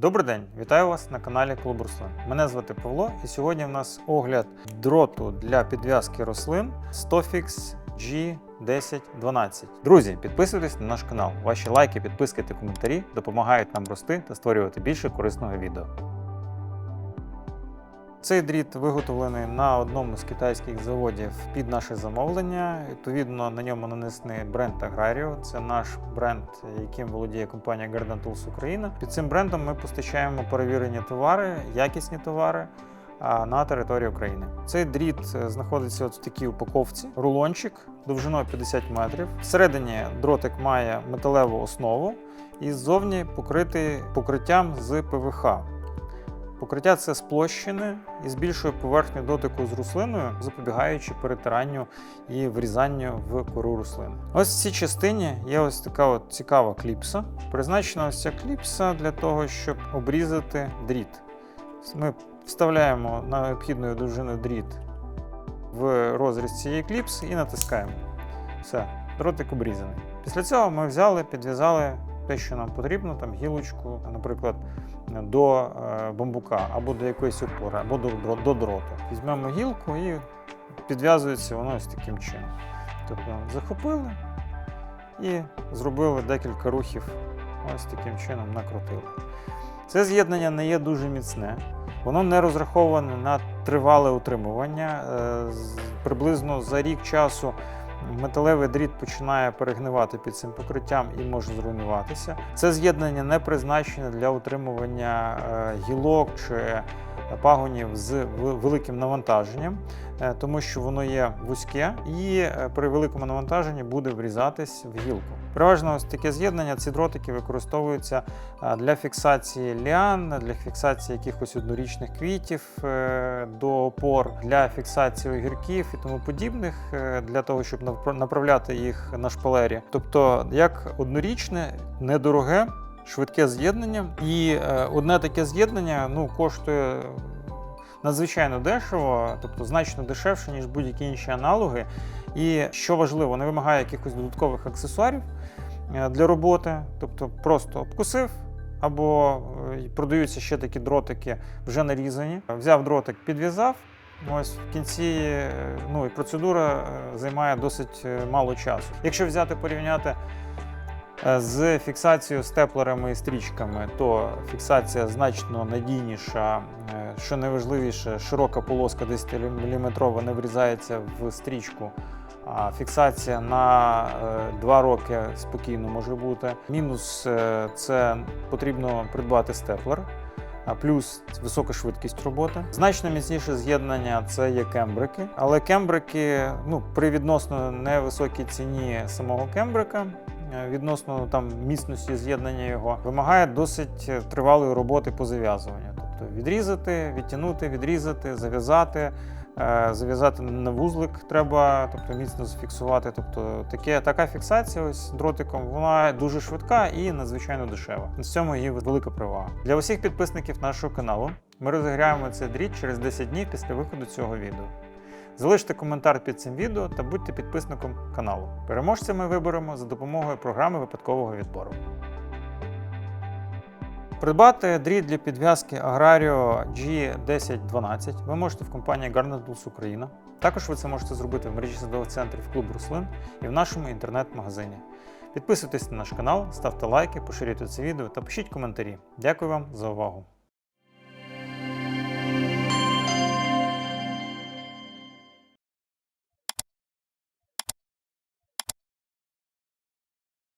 Добрий день, вітаю вас на каналі Клуб Руслин. Мене звати Павло, і сьогодні в нас огляд дроту для підв'язки рослин Stofix G1012. Друзі, підписуйтесь на наш канал. Ваші лайки, підписки та коментарі допомагають нам рости та створювати більше корисного відео. Цей дріт виготовлений на одному з китайських заводів під наше замовлення. Відповідно, на ньому нанесений бренд Agrario. Це наш бренд, яким володіє компанія Garden Tools Україна. Під цим брендом ми постачаємо перевірені товари, якісні товари. На території України цей дріт е, знаходиться от в такій упаковці. Рулончик довжиною 50 метрів. Всередині дротик має металеву основу і ззовні покритий покриттям з ПВХ. Покриття це сплощене і збільшує поверхню дотику з рослиною, запобігаючи перетиранню і врізанню в кору рослини. Ось в цій частині є ось така от цікава кліпса. Призначена ось ця кліпса для того, щоб обрізати дріт. Ми вставляємо на необхідною довжину дріт в розріз цієї кліпси і натискаємо. Все, дротик обрізаний. Після цього ми взяли, підв'язали те, що нам потрібно, там гілочку, наприклад, до е, бамбука або до якоїсь опори, або до, до дроту. Візьмемо гілку і підв'язується воно ось таким чином. Тобто захопили і зробили декілька рухів, ось таким чином накрутили. Це з'єднання не є дуже міцне, воно не розраховане на тривале утримування. Е, Приблизно за рік часу металевий дріт починає перегнивати під цим покриттям і може зруйнуватися. Це з'єднання не призначене для утримування е, гілок чи пагонів з великим навантаженням, е, тому що воно є вузьке і е, при великому навантаженні буде врізатись в гілку. Переважно ось таке з'єднання, ці дротики використовуються е, для фіксації ліан, для фіксації якихось однорічних квітів до опор, для фіксації огірків і тому подібних, для того, щоб направляти їх на шпалері. Тобто, як однорічне, недороге, швидке з'єднання. І е, одне таке з'єднання ну, коштує надзвичайно дешево, тобто значно дешевше, ніж будь-які інші аналоги. І що важливо, не вимагає якихось додаткових аксесуарів е, для роботи, тобто просто обкусив. Або е, продаються ще такі дротики вже нарізані. Взяв дротик, підв'язав. Ось в кінці ну, і процедура займає досить мало часу. Якщо взяти порівняти з фіксацією степлерами і стрічками, то фіксація значно надійніша. Е, Що найважливіше, широка полоска 10 мм не врізається в стрічку. А фіксація на 2 роки спокійно може бути. Мінус е, це потрібно придбати степлер. А плюс висока швидкість роботи. Значно міцніше з'єднання це є кембрики, але кембрики ну, при відносно невисокій ціні самого кембрика, е, відносно там міцності з'єднання його, вимагає досить е, тривалої роботи по зав'язуванню. Тобто відрізати, відтягнути, відрізати, зав'язати. е, Зав'язати на вузлик треба, тобто міцно зафіксувати. Тобто таке, така фіксація ось дротиком, вона дуже швидка і надзвичайно дешева. В цьому її велика перевага. Для усіх підписників нашого каналу ми розіграємо цей дріт через 10 днів після виходу цього відео. Залиште коментар під цим відео та будьте підписником каналу. Переможця ми виберемо за допомогою програми випадкового відбору. Придбати дріт для підв'язки Agrario G1012 ви можете в компанії Garden Tools Україна. Також ви це можете зробити в мережі садових центрів клуб рослин і в нашому інтернет-магазині. Підписуйтесь на наш канал, ставте лайки, поширюйте це відео та пишіть коментарі. Дякую вам за увагу!